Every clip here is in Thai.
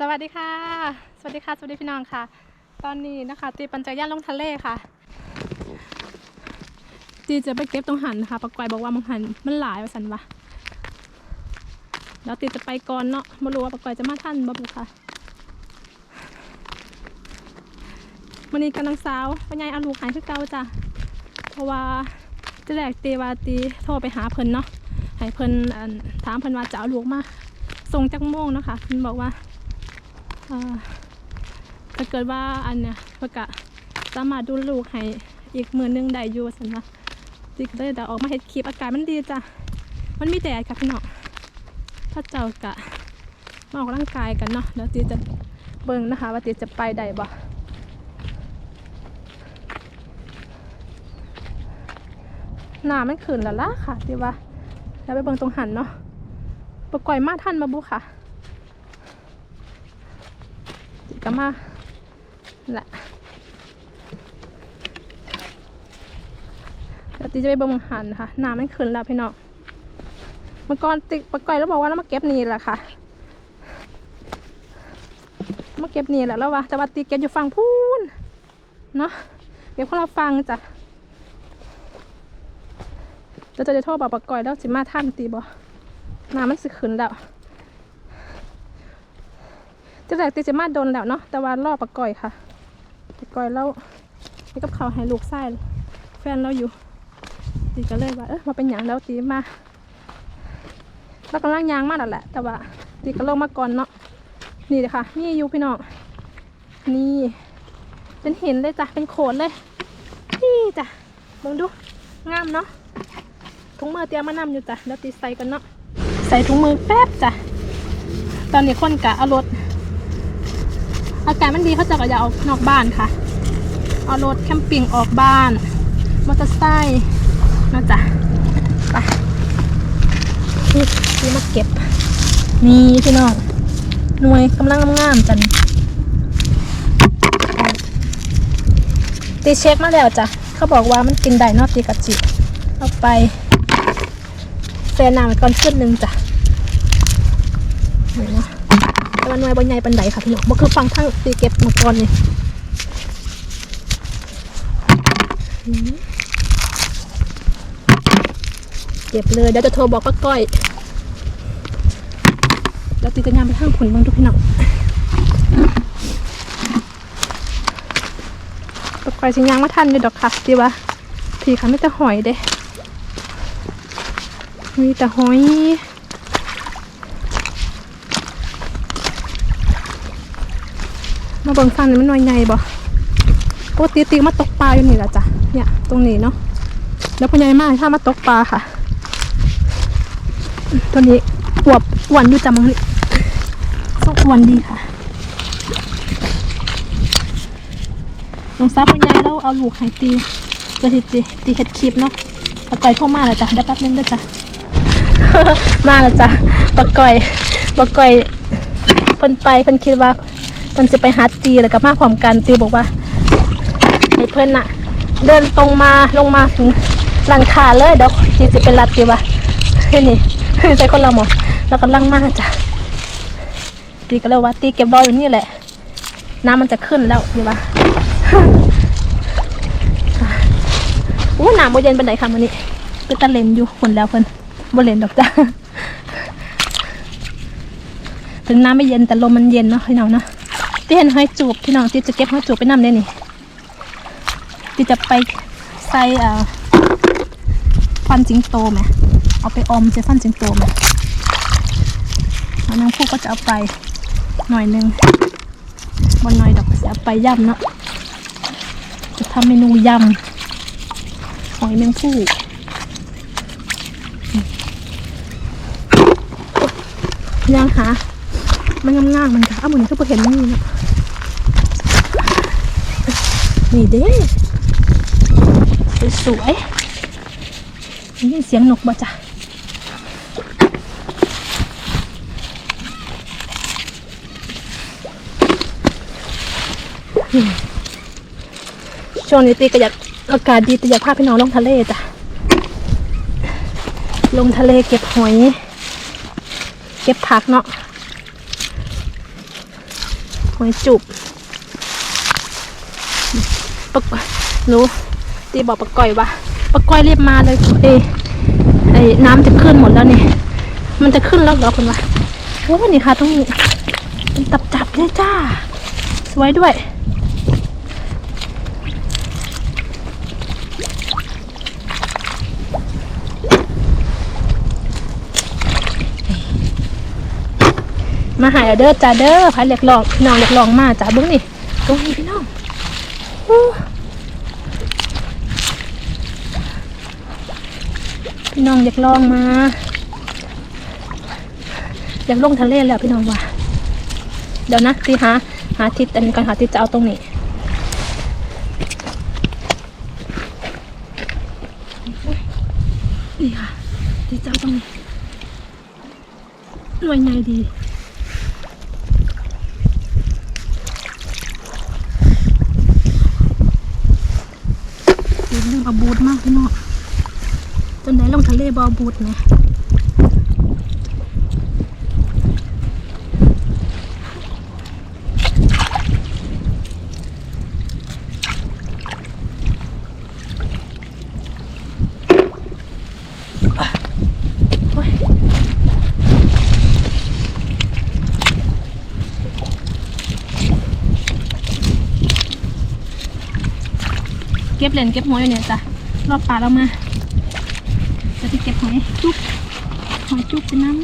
สวัสดีค่ะ สวัสดีค่ะ สวัสดีพี่น้องค่ะ ตอนนี้นะคะ ตีปัญจักรยานลงทะเลค่ะ ตีจะไปเก็บตรงหันนะคะปะกวบอกว่ามังหันมันหลายว่าสันวะแล้วตีจะไปก่อนเนาะไม่รู้ว่าปะกวจะมาทันบ่บุค่ะวันนี้กำลังสาวปัญญาเอาลูกหายคือเก่าจ้ะเพราะว่าจะแรกตีว่าตีโทรไปหาเพิ่นเนาะให้เพิ่นอันถามเพิ่นว่าจะเอาลูกมาส่งจักโมงนะคะเพิ่นบอกว่า ถ้าเกิดว่าอันเนี้ยเพื่อกะสามารถดูลูกให้อีกมือนึงได้อยู่สันนะจีก็เลยแต่ออกมาเฮ็ดคลิปอากาศมันดีจ้ะมันมีแดดค่ะพี่น้องถ้าเจ้ากะมาออกร่างกายกันเนาะแล้วจีจะเบิ่งนะคะ ว่าจีจะไปได้บ่หนามันขึ้นแล้วล่ะค่ะจีว่าแล้วไปเบิ่งตรงหันเนาะประกอยมาทันมาบุค่ะ ก็มาแหละเดี๋ยวตีจะไปเบิ่งหันค่ะน้ำมันขึ้นแล้วพี่น้องเมื่อก่อนติปะก้อยแล้วบอกว่าเรามาเก็บนี่แหละค่ะมาเก็บนี่แหละแล้ววะแต่ว่าตีเก็บอยู่ฝั่งพูนเนาะเก็บคนละฟังจ้ะเดี๋ยวจะจะโทษบอกปะก้อยแล้วสิมาท่านตีบอน้ำมันสิขึ้นแล้ว จะแรกตีจะมาโดนแล้วเนาะแต่ว่ารอบปะก่อยค่ะปะก่อยแล้วให้กับเขาวให้ลูกไส้แฟนเราอยู่ตีก็เลยว่าเออมาเป็นอย่างแล้วตีมาเรากำลังยางมากแล้วแหละ แต่ว่าตีก็ลงมาก่อนเนาะนี่เลยค่ะ นี่อยู่พี่น้องนี่เป็นหินเลยจ้ะเป็นโขนเลยนี่จ้ะมองดูงามเนาะถุงมือเตรียมมานำอยู่จ้ะแล้วตีใส่กันเนาะใส่ถุงมือแป๊บจ้ะตอนนี้คนกะเอารถ อากาศมันดีเขาจะก็อย่าออกนอกบ้านค่ะ เอารถแคมปิ้งออกบ้าน มอเตอร์ไซค์นะจ๊ะไปนี่นี่มาเก็บ นี่พี่น้องหน่วยกำลังงามๆจันตีเช็คมาแล้วจ้ะ เขาบอกว่ามันกินได้นอกตีกะจิเอาไปแช่น้ำก่อนขึ้นหนึ่งจ้ะนี่นะ ว่าหน่วยบนใหญ่ปันไดค่ะพี่น้องบ่คือฟังทั้งตีเก็บมาก่อนนี่เก็บเลยเดี๋ยวจะโทรบอกป้าก้อยแล้วตีจะยามไปข้างผลบางทุกพี่น้องป้าก้อยสิยางมาทันเลยดอกค่ะตีว่าพี่ค่ะไม่แต่หอยเด้มีแต่หอย มาเบิ่งฟังนี่มันหน่อยใหญ่บ่ปกติตีมาตกปลาอยู่นี่แหละจ้ะเนี่ยตรงนี้เนาะแล้วพอใหญ่มากถ้ามาตกปลาค่ะ ตัวนี้อวบอ้วนอยู่จ้ะมังนี่ก็อ้วนดีค่ะลงซับพอใหญ่แล้วเอาลูกไห้ตีจะตีตีตีเห็ดคลิปเนาะปลาก่อยเข้ามาแล้วจ้ะได้แป๊บนึงด้อจ้ะมาแล้วจ้ะปลาก่อยปลาก่อยเพิ่นไปเพิ่นคิดว่า มันจะไปหาตีแล้วก็มาพร้อมกันตีบอกว่าให้เพื่อนน่ะ เดินตรงมาลงมาถึงหลังคาเลยเดี๋ยวตีจะเป็นรัดตีว่าเฮ้ยนี่ใส่คนเราหมดแล้วก็ลังมากจ้ะตีก็เลยว่าตีเก็บรออยู่นี่แหละ น้ำมันจะขึ้นแล้วตีว่าอู้น้ำโบเย็นเป็นไหนค่ะวันนี้เป็นตะเลนอยู่ฝนแล้วเพิ่นโบเลนดอกจ้ะถึงน้ำไม่เย็นแต่ลมมันเย็นเนาะพี่น้องเนาะ ที่เห็นหอยจูบพี่น้องที่จะเก็บหอยจูบไปนำได้นี่ที่จะไปใส่เอ่อฟันจิงโตไหมเอาไปอมใส่ฟันจิงโตไหมแล้วนางผู้ก็จะเอาไปหน่อยนึงบนหน่อยดอกจะเอาไปย่ำเนาะจะทำเมนูยำหอยแมงผู้ย่างหามันงามๆมัน อามือนคือพอเห็นมันนี่เนะนี่เด้สวยๆได้ยินเสียงนกบ่จ้ะช่วงนี้ตีก็อยากอากาศดีตีอยากพาพี่น้องลงทะเลจ้ะ ลงทะเลเก็บหอย เก็บผักเนาะ หอยจุบปะกหนูตีบอกปะก้อยว่าปะก้อยเรียบมาเลยเอยไอ้น้ำจะขึ้นหมดแล้วนี่ มันจะขึ้นแล้วเหรอคุณวะโอ้นี่ค่ะต้องตับจับเลยจ้า สวยด้วย มาหายเด้อจ้าเด้อพายเล็กลองพี่น้องเล็กลองมาจ้าเบิ้งนี่ตรงนี้พี่น้องพี่น้องอยากลองมาอยากลงทะเลแล้วพี่น้องว่าเดี๋ยวนะที่หาหาทิศอันนี้ก่อนหาทิศจะเอาตรงนี้นี่ค่ะทิศจะเอาตรงนี้หน่วยใหญ่ดี เรื่องเอาบูดมากพี่น้องจนไหนลงทะเลบอบูดเนี่ย ก็บเหรียญเก็บหอยอยู่เนี่ยจ้ะรอบป่าเรามาจะไปเก็บหอยจุ๊บหอยจุ๊บเป็นน้ำ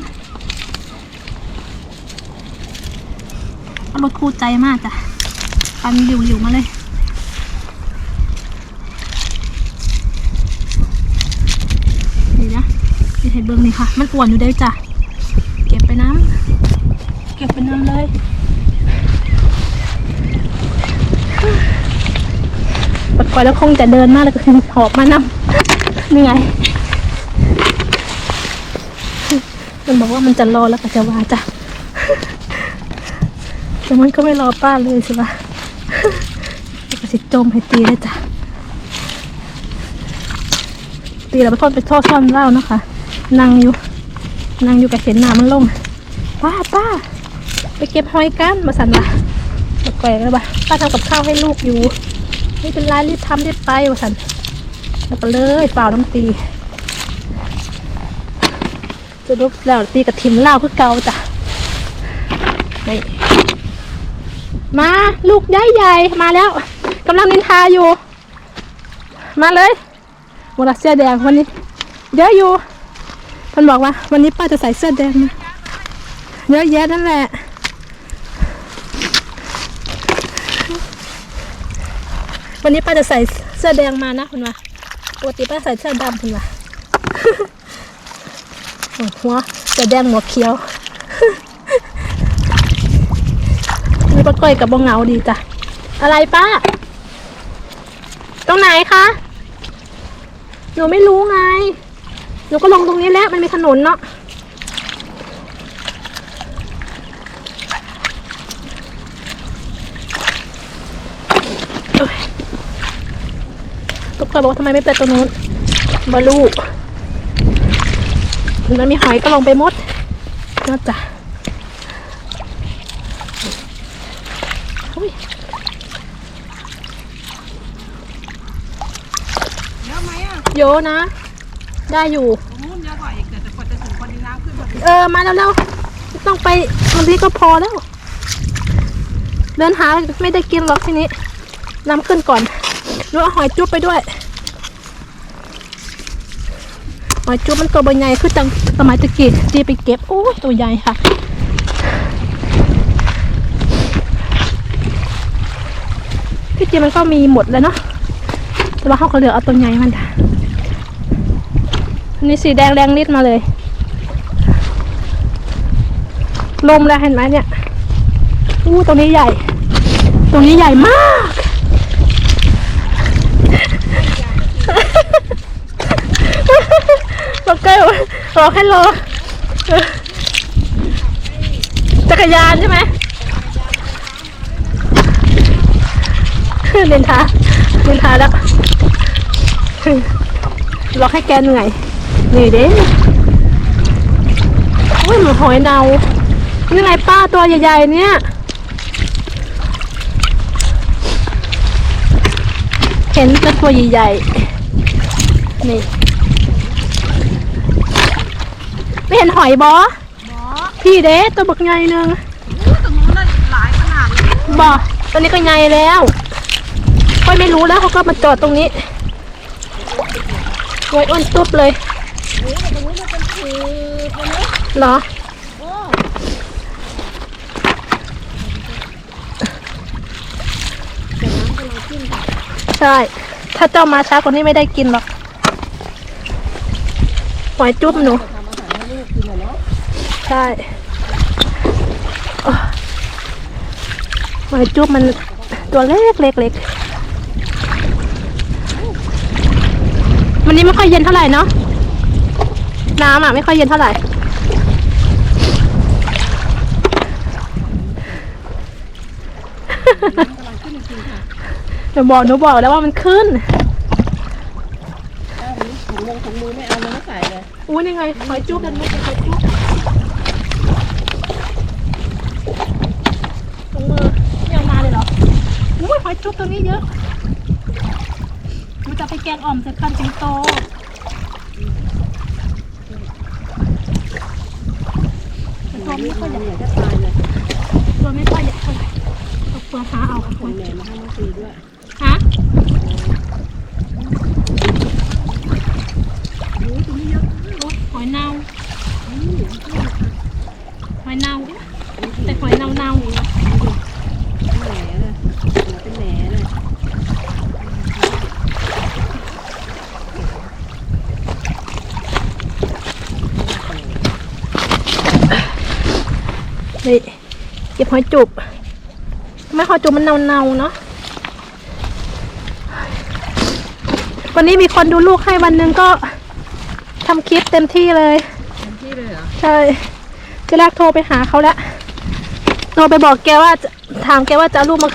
รถคู่ใจมากจ้ะปันหลิวๆมาเลยนี่นะนี่เห็ดเบิ้งนี่ค่ะ มันอ้วนอยู่ได้จ้ะเก็บไปน้ำเก็บไปน้ำเลย ปลดปล่อยแล้วคงจะเดินมากแล้วก็คือหอบมานำเหนื่อยมันบอกว่ามันจะรอแล้วก็จะว่าจ้ะแต่มันก็ไม่รอป้าเลยสิวะแล้วก็สิจมให้ตีเลยจ้ะตีแล้วไปทอดไปทอดซ่อนเหล้านะคะนั่งอยู่นั่งอยู่กับเห็นหน้ามันลงป้าป้าไปเก็บหอยกันมาสั่นวะปลดปล่อยแล้วปะป้าทำกับข้าวให้ลูกอยู่ ไม่เป็นไรรีบทำรีบไปวสันแล้วก็เลยเปล่าน้ำตีจะรุบแล้วตีกับทิมเล้าเพื่อเกาจ้ะนี่มาลูกใหญ่ใหญ่มาแล้วกำลังนินทาอยู่ มาเลยโมรัสเสื้อแดงวันนี้เยอะอยู่เพันบอกว่า วันนี้ป้าจะใส่เสื้อแดงเยอะแยะนั่นแหละ วันนี้ป้าจะใส่เสื้อแดงมานะคุณว่าปกติป้าใส่เสื้อดำคุณว่าหัวเสื้อแดงหัวเขียวนี่ป้าก้อยกับบองเงาดีจ้ะอะไรป้า ตรงไหนคะหนูไม่รู้ไงหนูก็ลงตรงนี้แล้วมันมีถนนเนาะ ทุกคนบอกว่าทำไมไม่ไปตรงนู้นบาลูกมันมีหอยก็ลงไปหมดน่าจะอุ๊ยเยอะไหมอะเยอะนะ ได้อยู่นู่นเยอะกว่าอีกแต่กว่าจะถึงคนนี้น้ำขึ้นมาเออมาแล้วแล้วไม่ต้องไปบางทีก็พอแล้ว เดินหาไม่ได้กินหรอกทีนี้น้ำขึ้นก่อน ดูเอาหอยจุ๊บไปด้วย หอยจุ๊บมันตัวใบใหญ่คือจังสมัยตะกี้จีไปเก็บโอ้ยตัวใหญ่ค่ะที่จริงมันก็มีหมดแล้วเนาะแต่ว่าเขาก็เหลือเอาตัวใหญ่มันค่ะอันนี้สีแดงแดงนิดมาเลย ลมแล้วเห็นไหมเนี่ยอู้ตรงนี้ใหญ่ ตรงนี้ใหญ่มาก หลอกให้หลอจักรยานใช่ไหมเลนทาเลนทาแล้วหลอกให้แกเหนื่อยเหนื่อยเด้โอ้ยเหมือนหอยเนานี่อะไรป้าตัวใหญ่ๆเนี่ยเห็นต่ตัวใหญ่ๆนี่ เห็นหอยบอหมอพี่เด้ตัวบักใหญ่หนึงอู้ตรงนู้นหลายขนาดเลยบอตัวนี้ก็ใหญ่แล้วค่อยไม่รู้แล้วเขาก็มาจอดตรงนี้ไว้อ้วนตุ๊บเลยโอ้ตรงนู้นเป็นคือตรงนี้เหรอใช่ ถ้าเจ้ามาช้ากว่านี้ไม่ได้กินหรอกหอยจุ๊บหนู ใช่โอ้หอยจุ๊บมันตัวเล็กเล็กเล็กวันนี้ไม่ค่อยเย็นเท่าไหร่เนาะน้ำอะไม่ค่อยเย็นเท่าไหร่เดี๋ยวบอกหนูบอกแล้วว่ามันขึ้นถ้าวันนี้ถุงมงถุงมือไม่เอามันไม่ใส่เลยอู้นี่ไงหอยจุ๊บกันมุกหอยจุ๊บตรงมือยังมาเลยเหรอ ชุบตัวนี้เยอะหนูจะไปแกงอ่อมเสร็จพันสิงโตแต่ตัวไม่ค่อยใหญ่จะตายเลยตัวไม่ค่อยใหญ่เท่าไหร่เอาเปลือกหาเอาหคอนยแหน่มาให้มาตีด้วย ฮะ โอ้ตรงนี้เยอะ โอ๊ยหอยเน่า อืม หอยเน่าแต่หอยเน่าเน่า แหน่เลยหัวเป็นแหน่เลย นี่เก็บ หอยจุบไม่หอยจุบมันเน่าเน่าๆเนาะวันนี้มีคนดูลูกให้วันหนึ่งก็ทำคลิปเต็มที่เลยเต็มที่เลยเหรอใช่จะแรกโทรไปหาเขาแล้วโทรไปบอกแกว่าจะถามแกว่าจะเอาลูกมา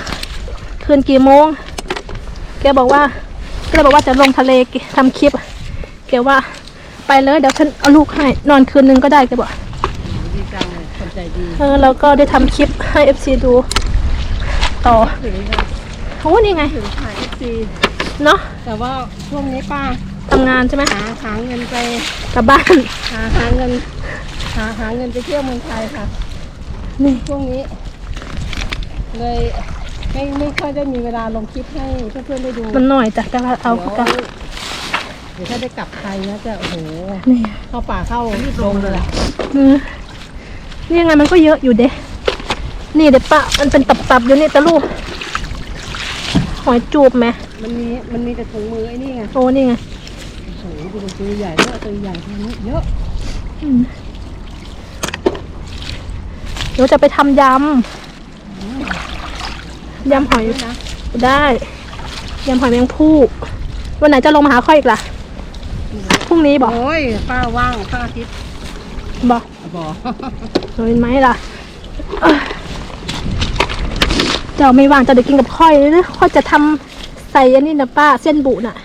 คืนกี่โมง แกบอกว่าก็เลยบอกว่าจะลงทะเลทำคลิป แกว่าไปเลยเดี๋ยวฉันเอาลูกให้นอนคืนนึงก็ได้แกบอกดีจังเลยคน ใจดีเออแล้วก็ได้ทำคลิปให้เอฟซีดูต่อถึงจะโอ้นี่ไงถึงถ่ายเอฟซีเนาะแต่ว่าช่วงนี้ป้าทำงานใช่ไหมหาหาเงินไปกลับบ้าน หาหาเงิน หาหาเงินไปเที่ยวเมืองไทยค่ะนี่ช่วงนี้ เลยไม่ไม่ค่อยได้มีเวลาลงคลิปให้เพื่อนๆได้ดูมันหน่อยจ้ะแต่ว่าเอาเดี๋ยวกันเดี๋ยวถ้าได้กลับไทยนะจะโอ้โหนี่เข้าป่าเข้าลงเลยอืม นี่ยังไงมันก็เยอะอยู่เด้นี่เด็ปะมันเป็นตับๆอยู่นี่ตะลูกหอยจูบไหมมันมีมันมีแต่ถุงมือไอ้นี่ไงโอ้นี่ไงโอ้โหดูตัวใหญ่เยอะตัวใหญ่ตัวนี้เยอะอืมเดี๋ยวจะไปทำยำยำหอยด้วยนะโอ้ยป้าว่างป้าอาทิตย์บอก บอกเห็นไหมล่ะเอ้ยเจ้าไม่ว่างจะเดี๋ยวกินกับค่อยเลยนะค่อยจะทำใส่อันนี้นะป้าเส้นบุน่ะ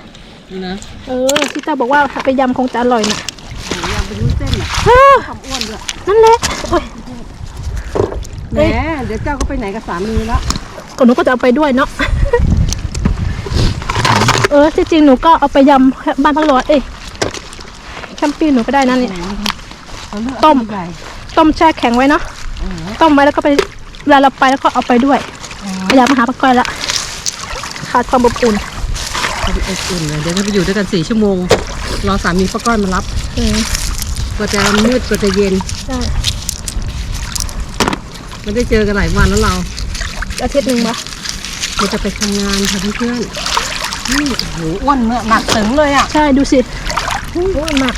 นี่นะเออที่เจ้าบอกว่าไปยำคงจะอร่อยน่ะโอ้ยยังเป็นวุ้นเส้นอะอ้าความอ้วนด้วยนั่นแหละโอ้ยแหมเดี๋ยวเจ้าก็ไปไหนกับสามีละก็หนูก็จะเอาไปด้วยเนาะเออที่จริงหนูก็เอาไปยำบ้านพักร้อยเอ้ยแคมปิ้งหนูก็ได้นั่นนี่เอาเลือก ต้ม ใหญ่ ต้มแช่แข็งไว้เนาะเออต้มไว้แล้วก็ไปเวลาเราไปแล้วก็เอาไปด้วยอยากมาหาปลาก้อยละขาดความอบอุ่นเอาไปอบอุ่นเลยเดี๋ยวจะไปอยู่ด้วยกันสี่ชั่วโมง รอสามีป้าก้อยมารับเออกว่าจะมืดกว่าจะเย็นใช่มันได้เจอกันหลายวันแล้วเราอาทิตย์หนึ่งปะเราจะไปทำงานค่ะเพื่อนๆนี่โอ้โหอ้วนเนื้อหนักถึงเลยอะใช่ดูสิโอ้ยมาก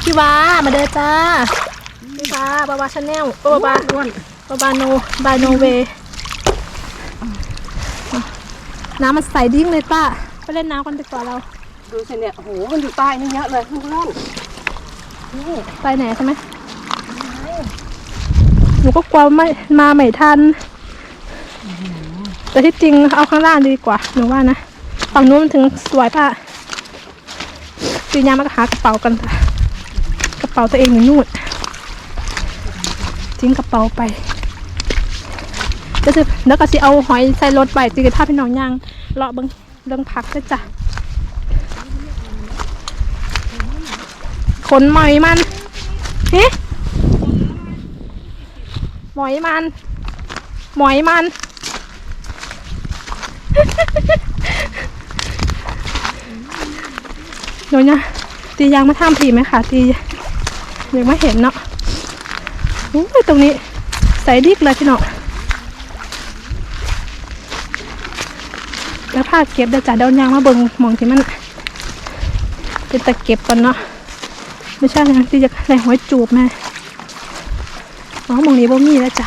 พี่วามาเด้อจ้าพี่วาบาวาชาแนลโอ้บาอ้วนบาบาโนบาโนเวน้ำมันใสดิ้งเลยป้าไปเล่นน้ำกันดีกว่าเรา ดูสิเนี่ยโอ้โหมันอยู่ใต้นี่เยอะเลยเพื่อนๆนี่ไปไหนใช่ไหมหนูก็กลัวไม่มาไม่ทัน แต่ที่จริงเอาข้างล่างดีกว่าหนูว่านะฝั่งนู้นมันถึงสวยป่ะปีนี้มาก็หากระเป๋ากันค่ะ กระเป๋าตัวเองอยู่นู่นทิ้งกระเป๋าไปจะแล้วก็สิเอาหอยใส่รถไปจีกับท่าพี่น้องย่างเลาะเบังเรื่องพักด้จ้ะขนหมอยมันเฮ้หมอยมันหมอยมันเดี๋ยวนะตียางมาทำผีไหมคะตี ยังไม่เห็นเนาะโอ้ยตรงนี้ใส่ดิกเลยพี่น้องแล้วผ้าเก็บเดี๋ยวจ่าเดายางมาเบิ่งมองที่มันเป็นตะเก็บก่อนเนาะไม่ใช่นะที่จะใส่หัวจูบแม่อ๋อมองนี้บ่มีแล้วจ้ะ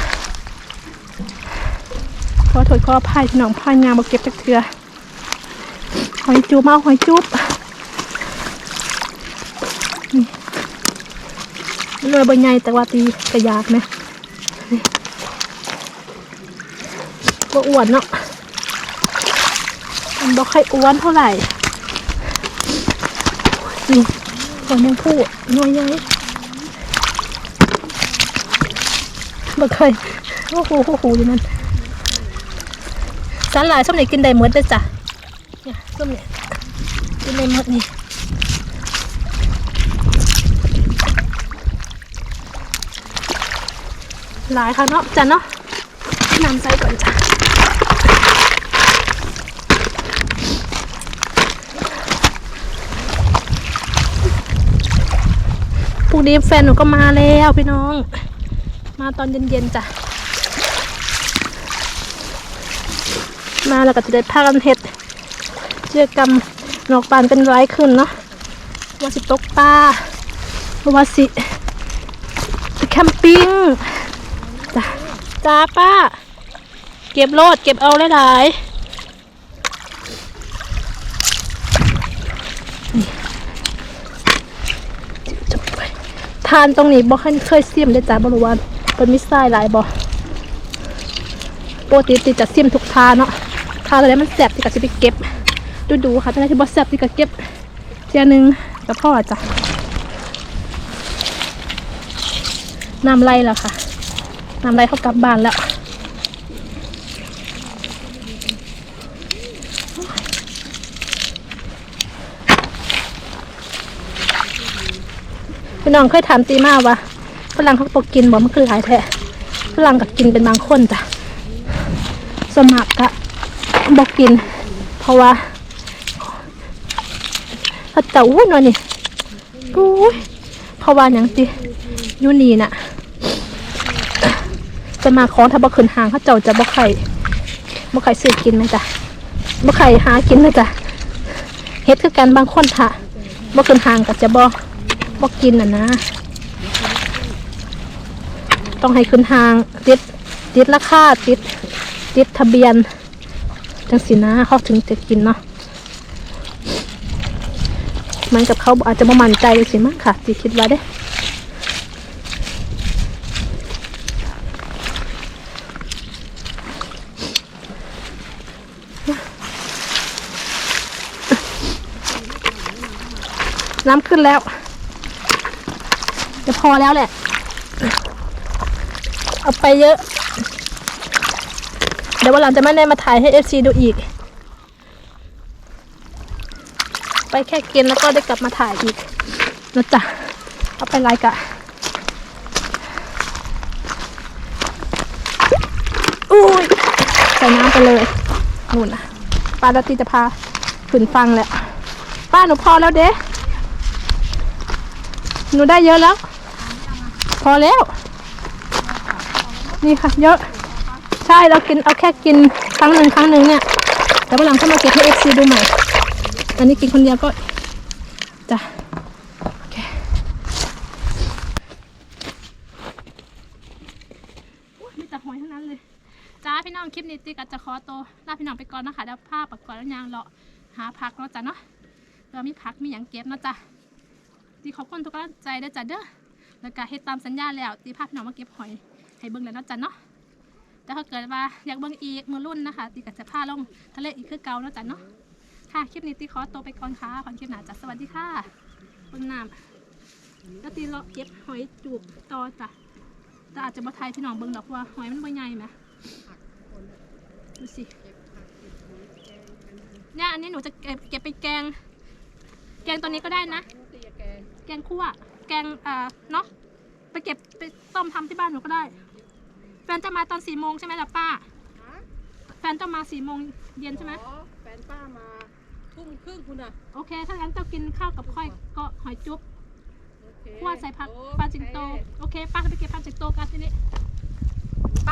ขอโทษขออภัยพี่น้องผ้ายางบ่เก็บจักเทือหอยจูบเอาหอยจูบ เรือใบใหญ่แต่ว่าตีกระยากไหมก็อ้วนเนาะมันบอกใครอ้วนเท่าไหร่ นี่คนยังพูดน้อยใหญ่บ่เคยโอ้โหโอ้โหอยู่นั่นสาหร่ายส้มเนี่ยกินได้หมดเลยจ้ะเนี่ยส้มเนี่ยกินได้หมดนี่ หลายค่ะเนาะจ้ะเนาะน้ำใส่ก่อนจ้ะพรุ่งนี้แฟนหนูก็มาแล้วพี่น้อง มาตอนเย็นๆจ้ะ มาแล้วก็จะได้พากันเฮ็ดเจือกรรมนอกปานกันร้ายขึ้นเนาะว่าสิตกปลาว่าสิแคมปิ้งจ้า จ้าป้า เก็บโลดเก็บเอาหลายๆนี่จบไปทานตรงนี้บ่เคยเคยเสียมเลยจ้าบรู้ว่าเป็นมิสไซล์หลายบ่ปกติติจะเสียมทุกทานเนาะทานอะไรมันแสบติกะสิไปเก็บดูดูๆค่ะตอนนี้ที่บ่แสบติกะเก็บเทียหนึงกับพ่อจ้ะน้ำไหลแล้วค่ะ น้ำไหลเขากลับบ้านแล้วพี่น้องเคยถามตีมาว่าฝรั่งเขาบอกกินบ่มันคือหลายแท้ฝรั่งก็กินเป็นบางคนจ้ะสมัครก็บอกกิน เพราะว่าเขาเจ้าอุ้ยหน่อยนี่อุ้ยเพราะว่าอย่างตียูนีน่ะ จะมาของถ้าบ่ขึ้นหางเขาเจ้าจะบ่ไข่บ่ไข่ซื้อกินไหมจ้ะบ่ไข่หากินไหมจ้ะเฮ็ดคือกันบางคนถ้าบ่ขึ้นหางก็จะบ่บ่กินน่ะนะ ต้องให้ขึ้นหางติดติดราคาติดติดทะเบียนจังสินะเขาถึงจะกินเนาะมันกับเขาอาจจะบ่มั่นใจเลยสิมั้งค่ะสิคิดว่าเด้ น้ำขึ้นแล้ว จะพอแล้วแหละ เอาไปเยอะ เดี๋ยววันหลังจะไม่ได้มาถ่ายให้เอฟซีดูอีก ไปแค่กินแล้วก็ได้กลับมาถ่ายอีกนะจ๊ะเอาไปไลกะอุ้ยใส่น้ำไปเลยนู่นนะป้าดตีจะพาขึ้นฟังแหละป้าหนูพอแล้วเด้ หนูได้เยอะแล้ว พอแล้ว นี่ค่ะเยอะ ใช่เรากินเอาแค่กินครั้งหนึ่งครั้งหนึ่งเนี่ยแต่วันหลังถ้ามาเก็บให้เอฟซีดูใหม่ อันนี้กินคนเดียวก็จ้ะโอเคโอ้ยมีแต่หอยทั้งนั้นเลยจ้าพี่น้องคลิปนี้ติ๊กอาจจะขอตัวลาพี่น้องไปก่อนนะคะเดี๋ยวภาพประกอบแล้วยางเลาะหาผักเนาะจ้ะเนาะเพื่อมีผักมีอย่างเก็บเนาะจ้ะ ตีขอบคุณทุกกำลังใจเด้อจ้ะเด้อแล้วก็เฮ็ดตามสัญญาแล้วตีพาพี่น้องมาเก็บหอยให้เบิ่งแล้วนะจ้ะเนาะแต่ถ้าเกิดว่าอยากเบิ่งอีกมือรุ่นนะคะตีก็จะพาลงทะเลอีกคือเก่าเนาะจ้ะเนาะค่ะคลิปนี้ตีขอตัวไปก่อนค่ะขอคลิปหน้าจ้ะสวัสดีค่ะเบิ่งน้ำแล้วตีเลาเก็บหอยจูบต่อจ้ะแต่อาจจะบ่ทยพี่น้องเบิ่งดอกว่าหอยมันบ่ใหญ่แหมดูสิเนี่ยอันนี้หนูจะเก็บเก็บไปแกง แกงตัวนี้ก็ได้นะ แกงแกงคั่ว แกงเอ่อเนาะไปเก็บไปต้มทำที่บ้านหนูก็ได้ แฟนจะมาตอนสี่โมงใช่ไหมล่ะป้า ฮะแฟนจะมาสี่โมงเย็นใช่ไหมอ๋อแฟนป้ามาทุ่มครึ่งคุณอะโอเค ถ้างั้นเจ้ากินข้าวกับค่อยก็หอยจุ๊บโอเคคั่วใส่ผักโอปลาจิงโตเคโอเคป้าจะไปเก็บปลาจิงโตกันทีนี้ ไป